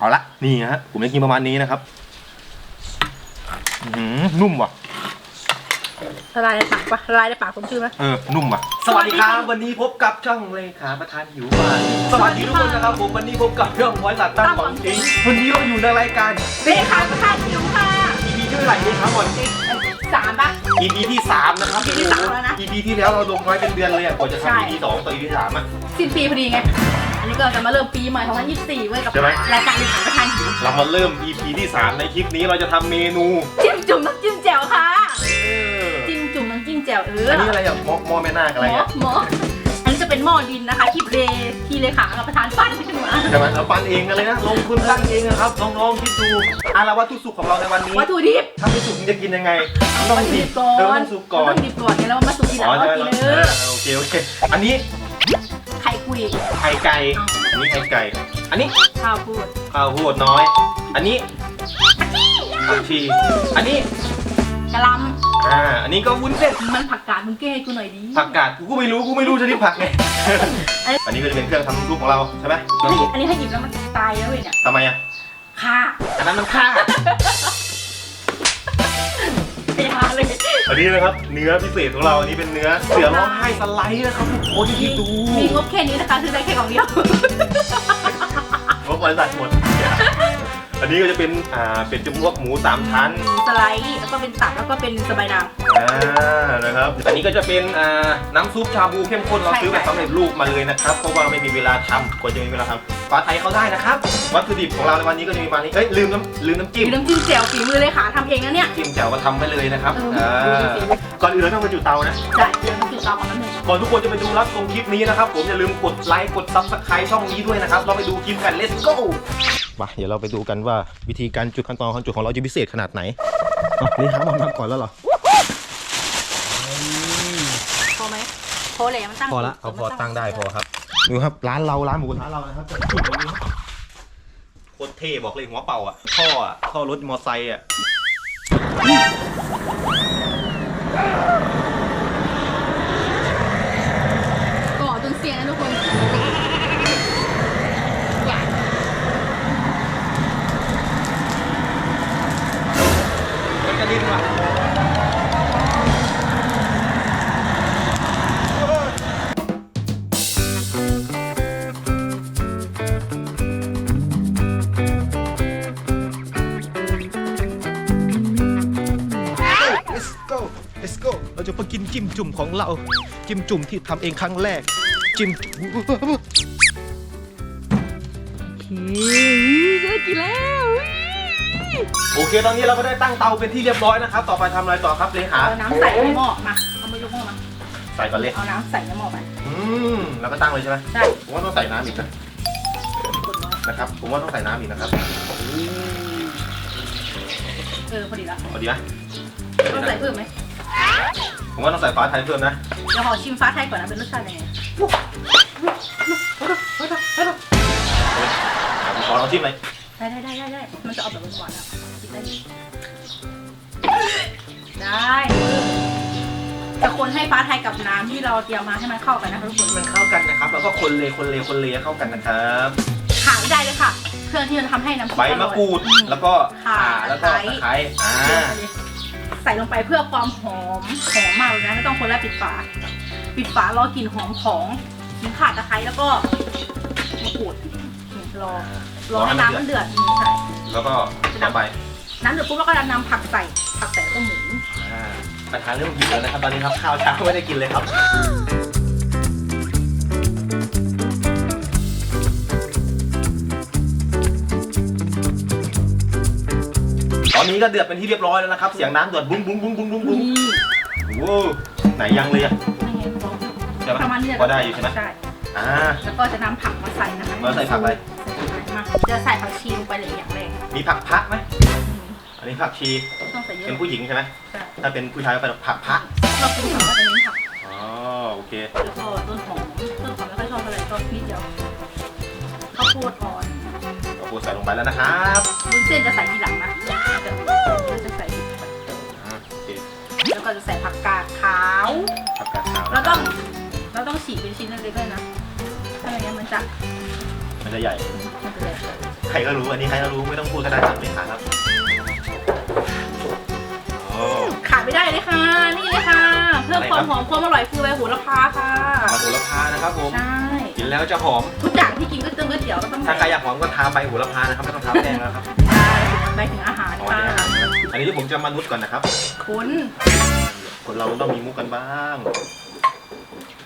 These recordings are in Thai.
เอาละนี่ฮะผมจะกินประมาณนี้นะครับอื้อหือนุ่มว่ะ ละลายในปากปะละลายในปากผมชื่อไหมเออ นุ่มว่ะ สวัสดีครับ วันนี้พบกับช่องเลขาประธานหิวบ้านสวัสดีทุกคนนะครับผมวันนี้พบกับช่องบริษัทตั้งของจริงวันนี้เราอยู่ในรายการเลขาประธานหิวค่ะ EP ที่เท่าไหร่เลขาก่อนสามปะ EP ที่สามนะครับ EP ที่สามแล้วนะ EP ที่แล้วเราลงน้อยเป็นเดือนเลยอะกว่าจะใช่ ทำ EP สองต่อ EP สามอะสิ้นปีพอดีไง อันนี้ก็จะมาเริ่มปีใหม่2024เว้ยกับใช่ไหม รายการเลขาประธานหิวเรามาเริ่ม EP ที่สามในคลิปนี้เราจะทำเมนูจิ้มจุ่มน้ำจิ้มแจ่วค่ะ เออจิ้มจุ่มน้ำจิ้มแจ่วเอออันนี้อะไรอะหม้อหม้อแม่นาคอะไรหมออะหมออันนี้จะเป็นหม้อดินนะคะ ที่เลที่เลขากับประธานปั้นขึ้นมาใช่ไหมเราปั้นเองกันเลยนะ ลงทุนปั้นเองนะครับน้องๆคิดดูอาละวัตถุสุกของเราในวันนี้วัตถุดิบถ้าไม่สุกจะกินยังไงต้องวัตถุดิดิบบก่อเออนต้องสุกก่อนต้องดิบก่อนไงแล้วมาสุกทีหลังอ๋อแล้วใช่ไหมกินเอเอออโอเคโอเค อันนี้ ไข่กุยไข่ไก่ อันนี้ไข่ไก่ อันนี้ข้าวพูดข้าวโพดน้อย อันนี้ผักชี อันนี้ กะหลอ่า อันนี้ก็วุ้นเส้นำมันผักกาดมึงเก้ให้กูหน่อยดิผักกาดกูก็ไม่รู้ กูไม่รู้ชนิดผักไง อันนี้ก็จะเป็นเครื่องทำน้ำซุปของเราใช่ไหมอันนี้อันนี้ให้หยิบแล้วมันตายแล้วเว้ยเนี่ยทำไมอะ ค่ะ อันนั้นมันข้า ไปหาเลยอันนี้นะครับเนื้อพิเศษของเราอันนี้เป็นเนื้อเสือร้องไห้สไลด์นะครับทุกคนที่ดูมีงบแค่นี้นะคะซื้อได้แค่กล่องเดียวงบบริษัทหมดอั นนี้ก็จะเป็นอ่าเป็นจมูกหมูสามชั้นสไลด์แล้วก็เป็นตับแล้วก็เป็นสบายนางอ่านะครับ อันนี้ก็จะเป็นอ่าน้ำซุปชาบูเข้มข้นเราใช่ซื้อแบบค่ะ สำเร็จรูปมาเลยนะครับเพราะว่าไม่มีเวลาทำกว่าจะมีเวลาทำฟ้าไทยเขาได้นะครับวัตถุดิบของเราในวันนี้ก็จะมีประมาณนี้เอ้ยลืมน้ำลืมน้ำจิ้ม มีน้ำจิ้มแจ่วฝีมือเลยค่ะทำเองนะเนี่ย จิ้มแจ่วก็ทำไปเลยนะครับเอออ่าดูสิก่อนอื่นเราต้องมาจุดเตานะใช่เดี๋ยวน้ำจิ้มเตาของน้ำหนึ่งก่อนทุกคนจะไปดูรับชมคลิปนี้นะครับ ผมอย่าลืมกดไลค์ กดซับสไครต์ช่องนี้ด้วยนะครับ เราไปดูคลิปกัน let's go มาเดี๋ยวเราไปดูกันว่าวิธีการจุดขั้นตอนการจุดของเราจะพิเศษขนาดไหนอะนี่หามามาก่อนแล้วเหรอ พอไหมพอเลยมันตั้งพอละเอาพอตั้งได้พอครับดูครับร้านเราร้านหมูกระทะเรานะครับจุดตรงนี้ครับโคตรเท่บอกเลยหัวเป่าอะท่ออะท่อรถมอไซค์อะ ก่อจนเสียงนะทุกคน มันกระดิ่งว่ะ let's go let's go เราจะมากินจิ้มจุ่มของเรา จิ้มจุ่มที่ทำเองครั้งแรก จิ้มจะได้กินแล้ว โอเค ตอนนี้เราก็ได้ตั้งเตาเป็นที่เรียบร้อยนะครับ ต่อไปทำอะไรต่อครับเลขาเอาน้ำใส่ในหม้อมาเอามือยกหม้อมาใส่ก่อนเลยเอาน้ำใส่ในหม้อไปอืมแล้วก็ตั้งเลยใช่ไหมได้ผมว่าต้องใส่น้ำอีกนะกดน้อยนะครับ ผมว่าต้องใส่น้ำอีกนะครับเออพอดีละพอดีไหมต้องใส่เพิ่มไหมผมว่าต้องใส่ฟ้าไทยเพิ่มนะเดี๋ยวขอชิมฟ้าไทยก่อนนะเป็นรสชาติยังไงอะผมขอลองชิมเลย ได้ได้ได้ได้ได้มันจะเอาแบบหวานๆอะกินได้ดิได้จะคนให้ฟ้าไทยกับน้ำที่เราเตรียมมาให้มันเข้ากันนะคะทุกคนมันเข้ากันนะครับ แล้วก็คนเลยคนเลยคนเลยเข้ากันนะครับขาไม่ได้เลยค่ะ เครื่องที่จะทำให้น้ำซุปใบมะกรูดออยแล้วก็ข่าข่าแล้วก็ตะตะไคร้ไคร้อ่าใส่ลงไปเพื่อความหอมหอมมากเลยนะไม่ต้องคนแรกปิดฝา ปิดฝารอกลิ่นหอมของขิงข่าตะไคร้แล้วก็มะกรูดนี่รอ รอให้น้ำมันเดือดนี่ใช่แล้วก็ต่อไปน้ำเดือดปุ๊บแล้วก็นำผักใส่ผักใส่แล้วก็หมูอ่าประธานเริ่มหิวแล้วนะครับตอนนี้ครับข้าวเช้าไม่ได้กินเลยครับตอนนี้ก็เดือดเป็นที่เรียบร้อยแล้วนะครับ เสียงน้ำเดือดบุ้งบุ้งบุ้งบุ้งบุ้งบุ้งนี่โอ้ไหนยังเลยอะนี่ไงบอกใช่ไหมประมาณนี้แหละพอได้อยู่ใช่ไหมใช่อ่าแล้วก็จะนำผักมาใส่นะคะมาใส่ผักอะไร มาจะใส่ผักชีลงไปเลยอย่างแรกมีผักพระไหมอืมอันนี้ผักชี ต้องใส่เยอะเป็นผู้หญิงใช่ไหมใช่ถ้าเป็นผู้ชายก็เป็นผักพระเราเป็นผักก็จะเน้นผักอ๋อโอเค แล้วก็ต้นหอมต้นหอมไม่ค่อยชอบอะไรก็นิดเดียวข้าวโพดอ่อนเราพูดใส่ลงไปแล้วนะครับวุ้นเส้นจะใส่ทีหลังนะจะจะใส่ทีหลังอ่าโอเคแล้วก็จะใส่ผักกาดขาว ผักกาดขาวเราต้องเราต้องฉีกเป็นชิ้นเล็กๆด้วยนะถ้าไม่งั้นมันจะ มันจะใหญ่มันจะเลยใครก็รู้ อันนี้ใครก็รู้ไม่ต้องพูดก็ได้ครับไม่ขาดครับโอ้ขาดไม่ได้เลยค่ะ นี่เลยค่ะ เพิ่มอะไรคครัวาบมหอมความอร่อยคือใบโหระพาค่ะมะโหระพานะครับผม ใช่ กินแล้วจะหอม ทุกอย่างที่กินก็เติมก๋วยเตี๋ยวก็ต้องถ้าใครอยากหอมก็ทาใบโหระพานะครับไม่ต้องทาแป้งแล้วครับใช่ไปถึงอาหารอ๋อค่ะเนี่ยอันนี้ที่ผมจะมานุดก่อนนะครับ คุณ คนเราต้องมีมุกกันบ้าง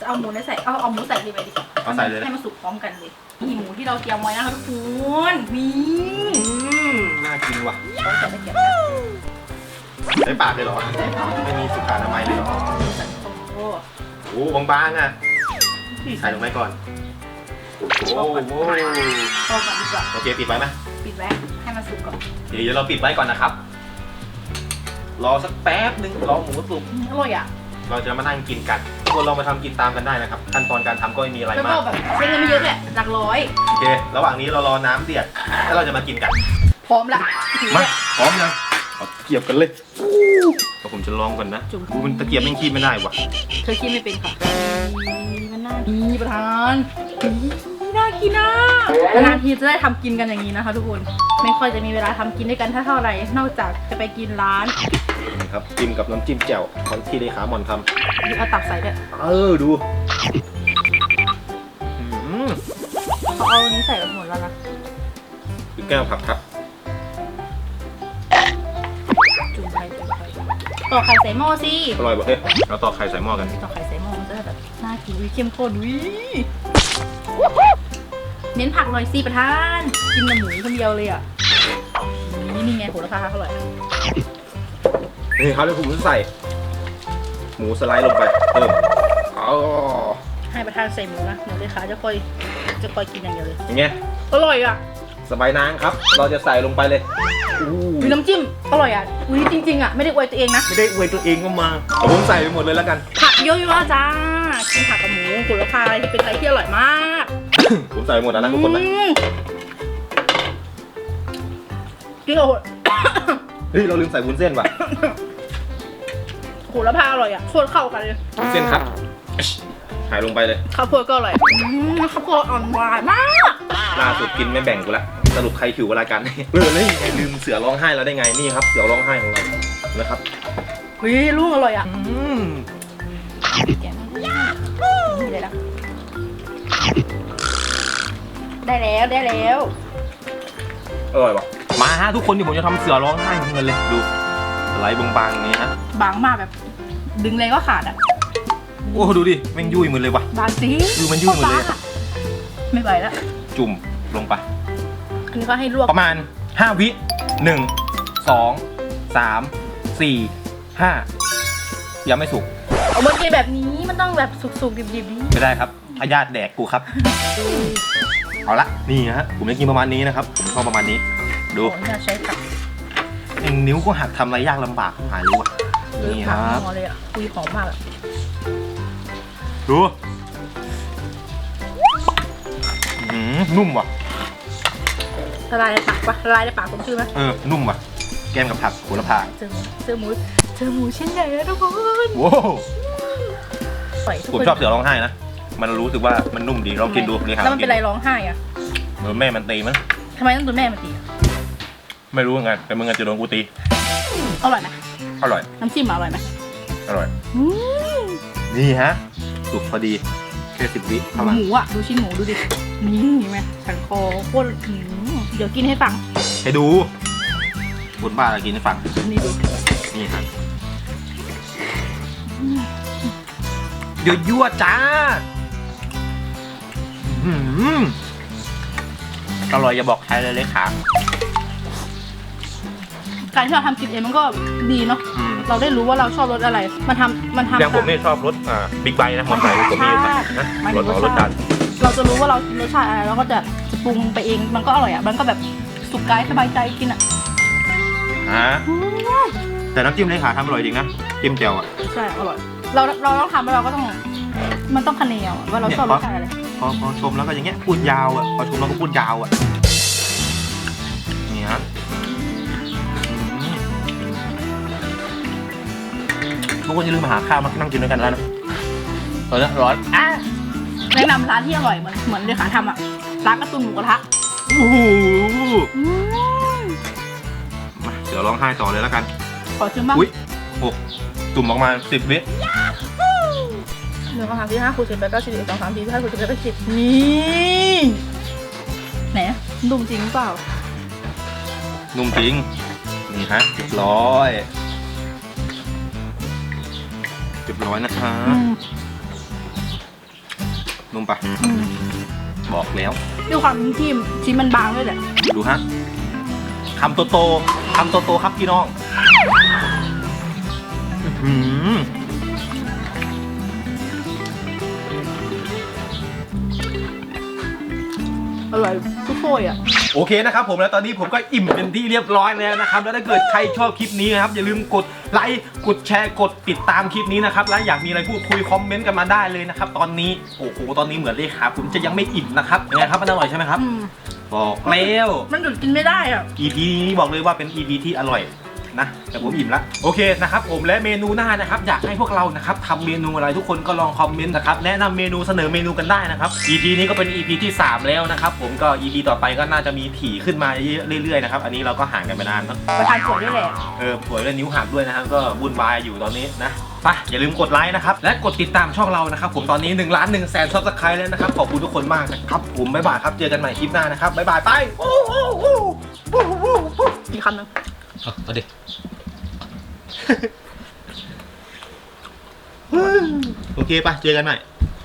จะเอาหมูในใส่เอาเอาหมูใส่ดีไปดิเอาใส่เลยนะ ให้มันสุกพร้อมกันเลยนี่หมูที่เราเตรียมไว้นะคะทุกคนนี่อืมน่ากินว่ะเราจะไปเก็บกันใช้ปากเลยเหรอใส่พร้อมไม่มีสุขอนามัยเลยเหรอใส่โอ้โอ้บางๆอะใส่ลงไปก่อน โอ้โหพอก่อนดีกว่าโอเคปิดไว้ไหมปิดไว้ให้มันสุกก่อนเดี๋ยวเราปิดไว้ก่อนนะครับ รอสักแป๊บหนึ่งรอหมูสุกอืมอร่อยอะ เราจะมานั่งกินกันทุกคนลองมาทำกินตามกันได้นะครับ ขั้นตอนการทำก็ไม่มีอะไรแล้วมาก็ก แบบใช้เงินไม่เยอะแหละหลักร้อย โอเค ระหว่างนี้เรารอน้ำเดือดแล้วเราจะมากินกัน พร้อมละถือมาว่าพร้อมยังเอาเกียบกันเลยเดี๋ยวผมจะลองก่อนนะจุ่ม กูมันตะเกียบยังคีบไม่ได้ว่ะเธอคิดไม่เป็นค่ะนี่มันน่าดีประธานนี่น่ากินอะนานทีจะได้ทำกินกันอย่างนี้นะคะ ทุกคน ไม่ค่อยจะมีเวลาทำกินด้วยกันเท่าไหร่ นอกจากจะไปกินร้าน นี่ครับจิ้มกับน้ำจิ้มแจ่วของที่เลขาหมอนทเอาตับใส่ด้วยำเออดูอืมเขาเอาอันนี้ใส่ไปหมดแล้วนะแก้วผักครับ จุ่มไปจุ่มไปต่อไข่ใส่หม้อสิอร่อยป่ะเฮ้ยเราต่อไข่ใส่หม้อกัน ต่อไข่ใส่หม้อมันจะได้แบบน่ากินวิเข้มข้นวิเน้นผักหน่อยสิประธาน กินกับหมูคนเดียวเลยอะนี่นี่ไงโหระพาอร่อย นี่ครับเดี๋ยวผมจะใส่ หมูสไลด์ลงไปเพิ่มอ๋อให้ประธานใส่หมูนะเดี๋ยวเลยค่ะจะคอยจะคอยกินอย่างเดียวเลยอย่างเงี้ยอร่อยอะสบายนางครับ เราจะใส่ลงไปเลยอู้มีน้ำจิ้มอร่อยอะอุ้ยจริงๆอะไม่ได้อวยตัวเองนะไม่ได้อวยตัวเองก็มาเอาผมใส่ไปหมดเลยแล้วกัน ผักเยอะอยู่แล้วจ้ากินผักกับหมูโหระพาที่เป็นอะไรที่อร่อยมาก ผมใส่ไปหมดแล้วนะทุกคนนะอืมกินกับโห เฮ้ยเราลืมใส่วุ้นเส้นว่ะโหระพาอร่อยอะโคตรเข้ากันเลยวุ้นเส้นครับหายลงไปเลยข้าวโพดก็อร่อยอืมข้าวโพดอ่อนหวานมากล่าสุดกินไม่แบ่งกูละสรุปใครผิวรายการนี้เออแล้วยังไงลืมเสือร้องไห้แล้วได้ไงนี่ครับเสือร้องไห้ของเรานะครับวิลูกอร่อยอะอืมแกะมานี่เลยนะได้แล้วได้แล้วอร่อยว่ะ มาฮะทุกคนเดี๋ยวผมจะทำเสือร้องไห้ของเงินเลยดูสไลด์บางๆอย่างนี้ฮะบางมากแบบ ดึงแรงก็ขาดอะโอ้ดูดิแม่งยุ่ยหมืเลยว่ะ บางสิดูมันยุ่งหมดเลยบางอะ ไม่ไหวแล้วจุ่มลงไป อันนี้ก็ให้ลวกประมาณ 5 วิ1 2 3 4 5ยังไม่สุกเอามากินแบบนี้มันต้องแบบสุกๆดิบๆนี่ไม่ได้ครับพยาธิแดกกูครับ เอาละนี่ฮะผมจะกินประมาณนี้นะครับ ผมชอบประมาณนี้ ดูโอ้ยน่าใช้ผักเองนิ้วก็หักทำอะไรยากลำบากหายรู้อะ นี่ครับหอมเลยอะคุยหอมมากอะดูอื้อหือนุ่มว่ะ ละลายในปากปะละลายในปากผมชื่อไหมเออ นุ่มว่ะ แกมกับผักโหระพาเจอหมูเจอหมูเจอหมูชิ้นใหญ่แล้วทุกคนโว้วปล่อยทุกผมคนชอบเสือร้องไห้นะ มันรู้สึกว่ามันนุ่มดีลองกินดูนี่ครับแล้วมันเป็นไรร้องไห้อะเออแม่มันตีมั้งทำไมต้องโดนแม่มันตีอะ ไม่รู้ไงแต่มึงอาจจะโดนกูตี อร่อยไหมอร่อย น้ำจิ้มอร่อยไหมอร่อย อืมนี่ฮะ สุกพอดี แค่สิบวิเท่านั้นหมูอะ ดูชิ้นหมูดูดิ นี่เห็นไหมสันคอโคตรอืมเดี๋ยวกินให้ฟัง ให้ดูคุณป้าจะกินให้ฟัง นี่ดูนี่ครับเดี๋ยวยั่วจ้าอื้อหืออร่อยอย่าบอกใครเลยเลยค่ะ การที่เราทำกินเองมันก็ดีเนาะอืมเราได้รู้ว่าเราชอบรสอะไร มันทำมันทำอย่างผมนี่ชอบรถอ่าบิ๊กไบค์นะมอเตอร์ไซค์ผมมีอยู่คันนะหมายถึรถงของรรสถชาดัตินเราจะรู้ว่าเรากินรสชาติอะไรเราก็จะปรุงไปเองมันก็อร่อยอะมันก็แบบสุกกายสบายใจกินอะฮะอืมแต่น้ำจิ้มเลขาทำอร่อยจริงนะจิ้มแจ่วอะใช่อร่อยเราเราต้องทำแล้วเราก็ต้องมันต้องคะแนนอะว่าเราชอบรสชาติอะไร พอพอชมแล้วก็อย่างเงี้ยพูดยาวอะพอชมแล้วก็พูดยาวอะ ทุกคนอย่าลืมมาหาข้าวมานั่งกินด้วยกันแล้วนะตอนนี้ร้อนอะแนะนำร้านที่อร่อยเหมือนเหมือนเลขาทำอะร้านการะตุนหมูกระทะโอ้โหอืมมาเดี๋ยวร้องไห้ต่อเลยแล้วกัน ขอชิมบ้างอุ้ยโอ้ตุ่มออกมาสิบวิหนึ่งสองสามสี่ห้าหกเจ็ดแปดเก้าสิบเอ็ดสองสามสี่ห้าหกเจ็ดแปดเก้าสิบนี่ไหนดุมจริงเปล่า นุ่มจริง นี่ฮะเรียบร้อย เรียบร้อยนะคะอืมนุ่มปะอืมบอกแล้วด้วยความที่ชิ้นมันบางด้วยแหละดูฮะคำโตโตๆคำโตโตๆครับพี่น้องอื้อหืออร่อย ทุกโซยอะ โอเคนะครับผมแล้วตอนนี้ผมก็อิ่มเป็นที่เรียบร้อยแล้วนะครับ แล้วถ้าเกิดใครชอบคลิปนี้นะครับ อย่าลืมกดไลค์กดแชร์กดติดตามคลิปนี้นะครับและอยากมีอะไรพูดคุยคอมเมนต์กันมาได้เลยนะครับ ตอนนี้โอ้โหตอนนี้เหมือนเลยครับผมจะยังไม่อิ่มนะครับยังไงครับมันอร่อยใช่ไหมครับ อืมบอกแล้ว มันหยุดกินไม่ได้อะ EP นี้บอกเลยว่าเป็น EP ที่อร่อย นะแต่ผมอิ่มละโอเคนะครับผมและเมนูหน้านะครับอยากให้พวกเรานะครับทำเมนูอะไรทุกคนก็ลองคอมเมนต์นะครับแนะนำเมนูเสนอเมนูกันได้นะครับ EP นี้ก็เป็น EP ที่ 3 แล้วนะครับผมก็ EP ต่อไปก็น่าจะมีถี่ขึ้นมาเรื่อยๆนะครับอันนี้เราก็ห่างกันไปนานเนอะประทานสวยด้วยแหละเออป่วยและนิ้วหักด้วยนะครับก็วุ่นวายอยู่ตอนนี้นะไปอย่าลืมกดไลค์นะครับ และกดติดตามช่องเรานะครับ ผมตอนนี้1ล้าน1แสนซับสไครต์แล้วนะครับ ขอบคุณทุกคนมากนะครับ ผมบ๊ายบายครับ เจอกันใหม่คลิปหน้านะครับบ๊ายบายไปโอ้โหโอ้โหโอ้โหโอ้โหอีกคำหนึ่ง เอาดิโอเคปะเจอกันใหม่